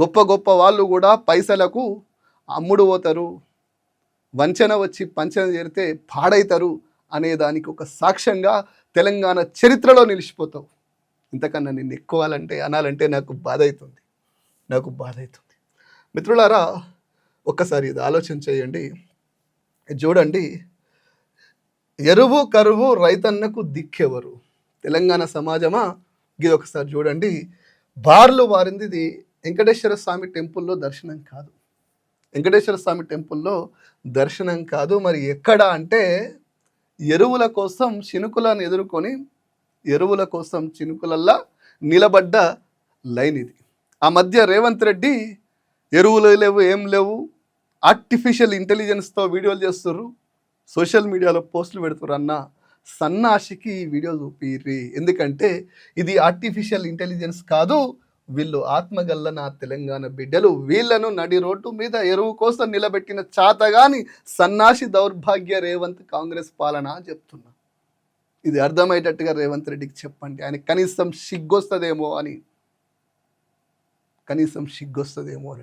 గొప్ప గొప్ప వాళ్ళు కూడా పైసలకు అమ్ముడు పోతారు. వంచన వచ్చి పంచన చేరితే పాడైతారు అనే దానికి ఒక సాక్ష్యంగా తెలంగాణ చరిత్రలో నిలిచిపోతావు. ఇంతకన్నా నిన్ను ఎక్కువాలంటే అనాలంటే నాకు బాధ అవుతుంది నాకు బాధ అవుతుంది మిత్రులారా ఒక్కసారి ఇది ఆలోచన చేయండి. ఇది చూడండి ఎరువు కరువు రైతన్నకు దిక్కెవరు తెలంగాణ సమాజమా? ఇది ఒకసారి చూడండి. బార్లు వారింది ఇది వెంకటేశ్వర స్వామి టెంపుల్లో దర్శనం కాదు. వెంకటేశ్వర స్వామి టెంపుల్లో దర్శనం కాదు. మరి ఎక్కడ అంటే ఎరువుల కోసం చినుకులను ఎదుర్కొని ఎరువుల కోసం చినుకులల్లా నిలబడ్డ లైన్ ఇది. ఆ మధ్య రేవంత్ రెడ్డి ఎరువులు లేవు ఏం లేవు ఆర్టిఫిషియల్ ఇంటెలిజెన్స్తో వీడియోలు చేస్తుర్రు. సోషల్ మీడియాలో పోస్టులు పెడుతున్నారు అన్న సన్నాసికి ఈ వీడియో చూపిర్రి. ఎందుకంటే ఇది ఆర్టిఫిషియల్ ఇంటెలిజెన్స్ కాదు. వీళ్ళు ఆత్మగల్ల నా తెలంగాణ బిడ్డలు. వీళ్ళను నడి రోడ్డు మీద ఎరువు కోసం నిలబెట్టిన చాతగాని సన్నాసి దౌర్భాగ్య రేవంత్ కాంగ్రెస్ పాలన చెప్తున్నా. ఇది అర్థమయ్యేటట్టుగా రేవంత్ రెడ్డికి చెప్పండి. ఆయన కనీసం సిగ్గొస్తుందేమో అని. కనీసం సిగ్గొస్తుందేమో అని.